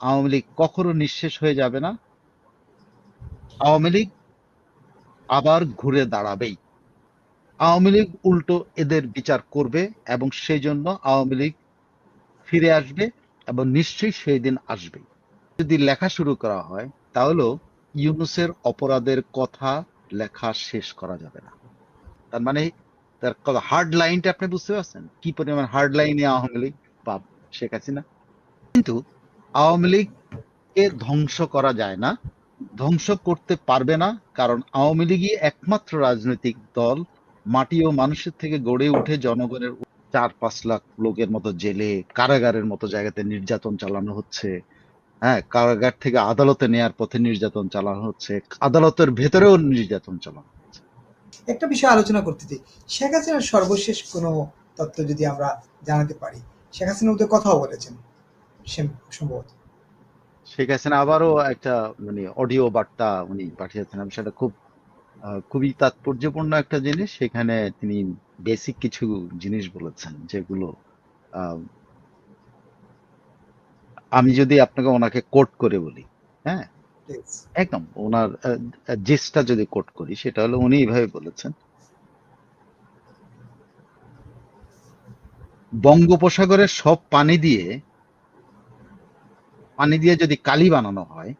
আওয়ামী লীগ কখনো নিঃশেষ হয়ে যাবে না। আওয়ামী লীগ আবার ঘুরে দাঁড়াবেই। আওয়ামী লীগ উল্টো এদের বিচার করবে এবং সেই জন্য আওয়ামী লীগ ফিরে আসবে এবং নিশ্চয়ই সেই দিন আসবে যদি লেখা শুরু করা হয়, তাহলে ইউনুসের অপরাধের কথা লেখা শেষ করা যাবে না। তার মানে তার হার্ড লাইনটা আপনি বুঝতে পারছেন? কি পরিমাণ হার্ড লাইনে আওয়ামী লীগ? বা শেখ হাসিনা। কিন্তু আওয়ামী লীগকে ধ্বংস করা যায় না, ধ্বংস করতে পারবে না, কারণ আওয়ামী লীগই একমাত্র রাজনৈতিক দল, মাটি ও মানুষের থেকে গড়ে উঠে জনগণের চার পাঁচ লাখ লোকের মতো জেলে, কারাগারের মতো জায়গাতে নির্যাতন চালানো হচ্ছে। হ্যাঁ কারাগার থেকে আদালতে নেয়ার পথে নির্যাতন চালানো হচ্ছে, আদালতের ভেতরেও নির্যাতন চালানো হচ্ছে। একটা বিষয় আলোচনা করতে চাই। শেখ হাসিনার সর্বশেষ কোনো তথ্য যদি আমরা জানাতে পারি, শেখ হাসিনা ওদের কথাও বলেছেন। সম্ভবত। শেখ হাসিনা আবারও একটা মানে অডিও বার্তা উনি পাঠিয়েছেন। আমি সেটা খুব খুবই তাৎপর্যপূর্ণ একটা জিনিস। সেখানে তিনি বেসিক কিছু জিনিস বলেছেন যেগুলো আমি যদি আপনাকে ওনাকে কোট করে বলি হ্যাঁ? একদম ওনার জিসটা যদি কোট করি সেটা হলো উনি এইভাবে বলেছেন বঙ্গোপসাগরের সব পানি দিয়ে পানি দিয়ে যদি কালি বানানো হয়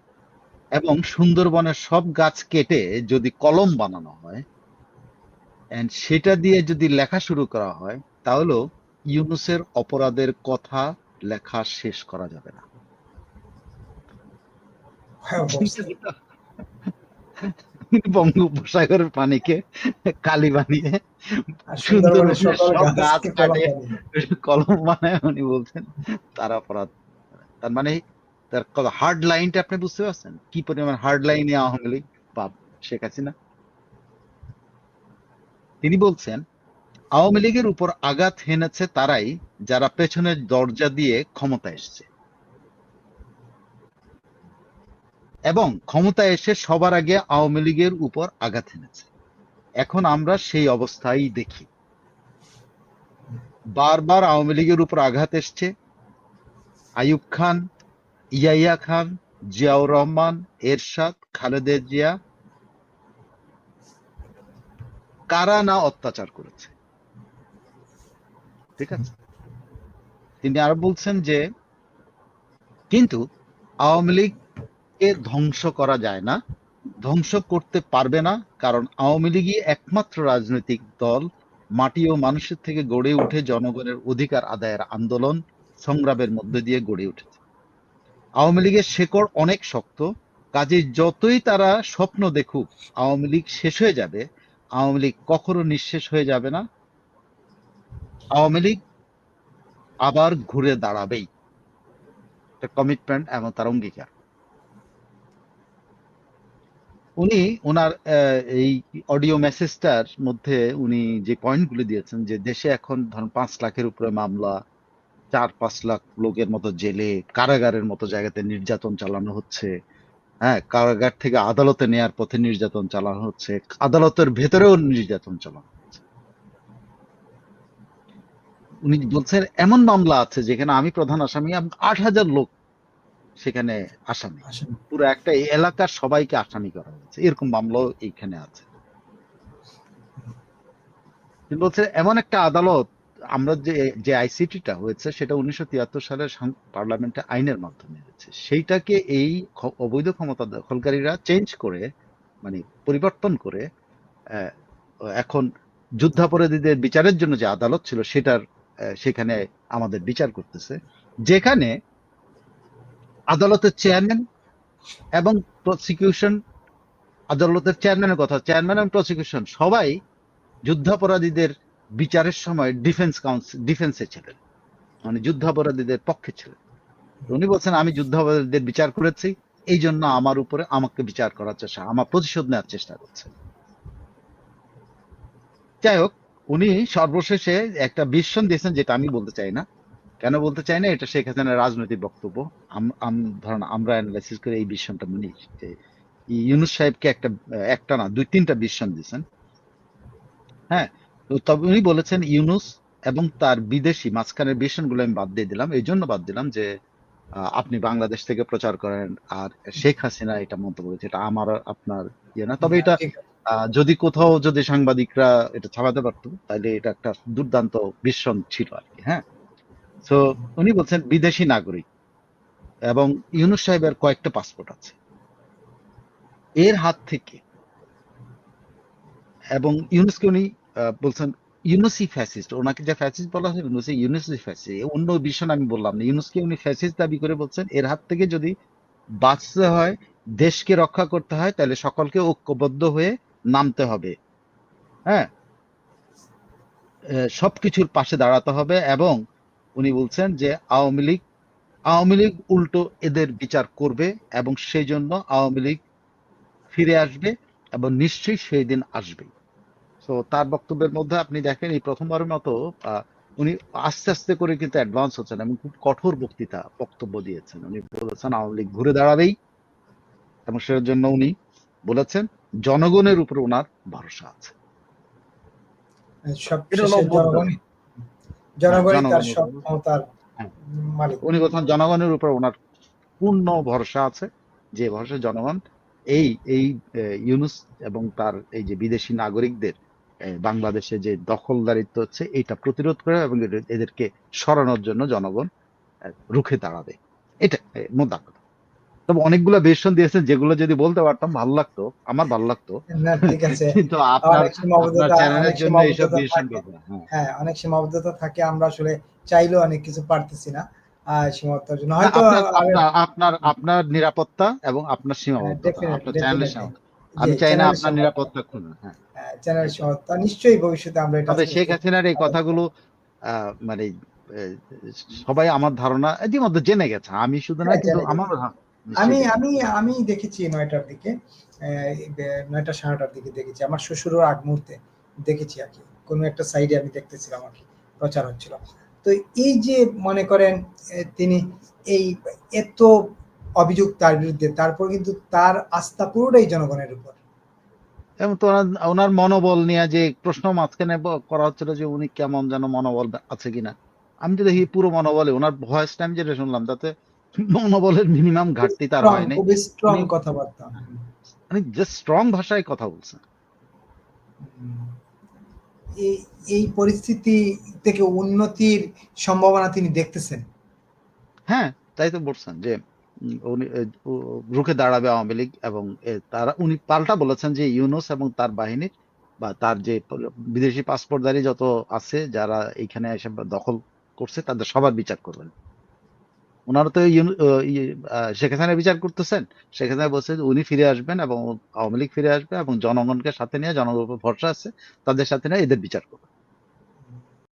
এবং সুন্দরবনের সব গাছ কেটে যদি কলম বানানো হয় সেটা দিয়ে যদি লেখা শুরু করা হয় তাহলে ইউনুসের অপরাধের কথা লেখা শেষ করা যাবে না। বঙ্গোপসাগরের পানিকে কালি বানিয়ে সব গাছ কাটে। কলম বানায় উনি বলছেন তার অপরাধ। তার মানে তার হার্ড লাইনটা আপনি বুঝতে পারছেন? কি পরিমাণ হার্ড লাইনে আওয়ামী লীগ? বা শেখ হাসিনা। তিনি বলছেন, আওয়ামী লীগের উপর আঘাত হেনেছে তারাই যারা পেছনের দরজা দিয়ে ক্ষমতা এসছে। এবং ক্ষমতা এসে সবার আগে আওয়ামী লীগের উপর আঘাত হেনেছে। এখন আমরা সেই অবস্থায় দেখি। বারবার আওয়ামী লীগের উপর আঘাত এসছে। আইয়ুব খান ইয়াইয়া খান, জিয়াউর রহমান, এরশাদ, খালেদা জিয়া, কারা না অত্যাচার করেছে? ঠিক আছে? তিনি আরও বলছেন যে, কিন্তু আওয়ামী লীগকে ধ্বংস করা যায় না, ধ্বংস করতে পারবে না, কারণ আওয়ামী লীগই একমাত্র রাজনৈতিক দল, মাটি ও মানুষের থেকে গড়ে উঠে জনগণের অধিকার আদায়ের আন্দোলন, সংগ্রামের মধ্যে দিয়ে গড়ে উঠেছে। আওয়ামী লীগের শেকড় অনেক শক্ত, কাজে যতই তারা স্বপ্ন দেখুক, আওয়ামী লীগ শেষ হয়ে যাবে। আওয়ামী লীগ কখনো নিঃশেষ হয়ে যাবে না। আওয়ামী লীগ আবার ঘুরে দাঁড়াবেই। কমিটমেন্ট এবং তার অঙ্গীকার। উনি ওনার এই অডিও মেসেজটার মধ্যে উনি যে পয়েন্টগুলি দিয়েছেন, যে দেশে এখন ধরুন পাঁচ লাখের উপরে মামলা চার পাঁচ লাখ লোকের মতো জেলে কারাগারের মতো জায়গাতে নির্যাতন চালানো হচ্ছে। হ্যাঁ কারাগার থেকে আদালতে নেয়ার পথে নির্যাতন চালানো হচ্ছে। আদালতের ভেতরেও নির্যাতন চালানো হচ্ছে। উনি বলছেন এমন মামলা আছে যেখানে আমি প্রধান আসামি আট হাজার লোক সেখানে আসামি। পুরো একটা এলাকার সবাইকে আসামি করা হয়েছে। এরকম মামলাও এইখানে আছে। বলছে এমন একটা আদালত আমরা যে যে আইসিটিটা হয়েছে, সেটা উনিশশো তিয়াত্তর সালের পার্লামেন্টে আইনের মাধ্যমে হয়েছে। সেইটাকে এই অবৈধ ক্ষমতা দখলকারীরা চেঞ্জ করে মানে পরিবর্তন করে এখন যুদ্ধাপরাধীদের বিচারের জন্য যে আদালত ছিল, সেটার সেখানে আমাদের বিচার করতেছে। যেখানে আদালতের চেয়ারম্যান এবং প্রসিকিউশন আদালতের চেয়ারম্যানের কথা চেয়ারম্যান এবং প্রসিকিউশন সবাই যুদ্ধাপরাধীদের বিচারের সময় ডিফেন্স কাউন্সিল ডিফেন্সে ছিলেন। মানে যুদ্ধাপরাধীদের পক্ষে ছিলেন। উনি বলছেন, আমি যুদ্ধাপরাধীদের বিচার করেছি, এই জন্য আমার উপরে আমাকে বিচার করার চেষ্টা, আমার প্রতিশোধ নেওয়ার চেষ্টা করছে। যাই হোক, উনি সর্বশেষে একটা বিশ্বন দিয়েছেন, যেটা আমি বলতে চাই না। কেন বলতে চাই না? এটা শেখ হাসিনার রাজনৈতিক বক্তব্য। ধরেন, আমরা অ্যানালাইসিস করে এই বিশ্বনটা মানি ইউনুস সাহেবকে একটা একটা না, দুই, তিনটা বিশ্বন দিয়েছেন। হ্যাঁ তবে উনি বলেছেন ইউনুস এবং তার বিদেশি মাঝখানের বিশ্বনগুলো আমি বাদ দিয়ে দিলাম। এই জন্য বাদ দিলাম যে আপনি বাংলাদেশ থেকে প্রচার করেন আর শেখ হাসিনা এটা মন্তব্য করেছে। এটা আমার আপনার ইয়ে না। তবে এটা যদি কোথাও যদি সাংবাদিকরা এটা ছাপাতে পারতো তাহলে এটা একটা দুর্দান্ত বিস্মন ছিল আর কি হ্যাঁ? তো উনি বলছেন বিদেশি নাগরিক এবং ইউনুস সাহেবের কয়েকটা পাসপোর্ট আছে। এর হাত থেকে এবং ইউনুসকে উনি বলছেন ইউনুসি ফ্যাসিস্ট ওনাকে যে ফ্যাসিস্ট বলা হয় ইউনুসি ইউনুসি ফ্যাসিস্ট অন্য বিষয় আমি বললাম না। ইউনুসকে উনি ফ্যাসিস্ট দাবি করে বলছেন, এর হাত থেকে যদি বাঁচতে হয়, দেশকে রক্ষা করতে হয়, তাহলে সকলকে ঐক্যবদ্ধ হয়ে নামতে হবে। হ্যাঁ? সবকিছুর পাশে দাঁড়াতে হবে এবং উনি বলছেন যে আওয়ামী লীগ আওয়ামী লীগ উল্টো এদের বিচার করবে এবং সেই জন্য আওয়ামী লীগ ফিরে আসবে এবং নিশ্চয়ই সেই দিন আসবে তো তার বক্তব্যের মধ্যে আপনি দেখেন এই প্রথমবারের মতো উনি আস্তে আস্তে করে কিন্তু অ্যাডভান্স হচ্ছেন এবং খুব কঠোর বক্তৃতা বক্তব্য দিয়েছেন। উনি বলেছেন আওয়ামী লীগ ঘুরে দাঁড়াবেই। এবং সেটার জন্য উনি বলেছেন জনগণের উপর ওনার ভরসা আছে। হ্যাঁ। মালিক। উনি বলছেন জনগণের উপর ওনার পূর্ণ ভরসা আছে। যে ভরসা জনগণ এই এই ইউনুস এবং তার এই যে বিদেশি নাগরিকদের বাংলাদেশে যে দখলদারিত্ব হচ্ছে এটা প্রতিরোধ করে এবং এদেরকে সরানোর জন্য জনগণ রুখে দাঁড়াবে। এটা মোদ্দা কথা। তবে অনেকগুলো বেশন দিয়েছেন যেগুলো যদি বলতে পারতাম ভালো লাগতো আমার ভালো লাগতো। কিন্তু আপনার চ্যানেলের জন্য এইসব বেশন। হ্যাঁ। হ্যাঁ অনেক সীমাবদ্ধতা থাকে আমরা আসলে চাইলেও অনেক কিছু পারতেছি না সীমাবদ্ধতার জন্য। হয়তো আপনার আপনার নিরাপত্তা এবং আপনার সীমাবদ্ধতা আপনার চ্যানেলের. আমি চাই না আপনার নিরাপত্তা খুলুন হ্যাঁ। হ্যাঁ, চ্যানেলের সীমাবদ্ধতা নিশ্চয়ই ভবিষ্যতে আমরা এটা শেখ হাসিনার এই কথাগুলো মানে সবাই আমার ধারণা ইতিমধ্যে জেনে গেছে। আমি শুধু না হ্যাঁ, কিন্তু আমার আমি আমি আমি দেখেছি নয়টার দিকে নয়টা সাড়ে নটার দিকে দেখেছি। আমার শ্বশুরের আগ মুহূর্তে দেখেছি আর কি। কোনো একটা সাইডে আমি দেখতেছিলাম আর কি প্রচার হচ্ছিল। তো এই যে মনে করেন তিনি এই এত অভিযোগ তার বিরুদ্ধে তারপর কিন্তু তার আস্থা পুরোটাই জনগণের উপর। এবং ওনার মনোবল নিয়ে যে প্রশ্ন মাঝখানে করা হচ্ছিল যে উনি কেমন যেন মনোবল আছে কিনা। আমি তো দেখি পুরো মনোবলে ওনার ভয়েসটা আমি যেটা শুনলাম তাতে মনোবলের মিনিমাম ঘাটতি তার হয়নি। স্ট্রং কথাবার্তা। মানে জাস্ট স্ট্রং ভাষায় কথা বলছেন এই এই পরিস্থিতি থেকে উন্নতির সম্ভাবনা তিনি দেখতেছেন। হ্যাঁ তাই তো বলছেন যে উনি রুখে দাঁড়াবে আওয়ামী লীগ এবং তারা, উনি পাল্টা বলেছেন যে ইউনুস এবং তার বাহিনীর বা তার যে বিদেশি পাসপোর্টধারী যত আছে যারা এখানে এসে দখল করছে, তাদের সবার বিচার করবেন। ওনারা তো শেখ হাসিনার বিচার করতেছেন। শেখ হাসিনা বলছে উনি ফিরে আসবেন এবং আওয়ামী লীগ ফিরে আসবে এবং জনগণকে সাথে নিয়ে জনগণের উপর ভরসা আছে, তাদের সাথে নিয়ে এদের বিচার করবে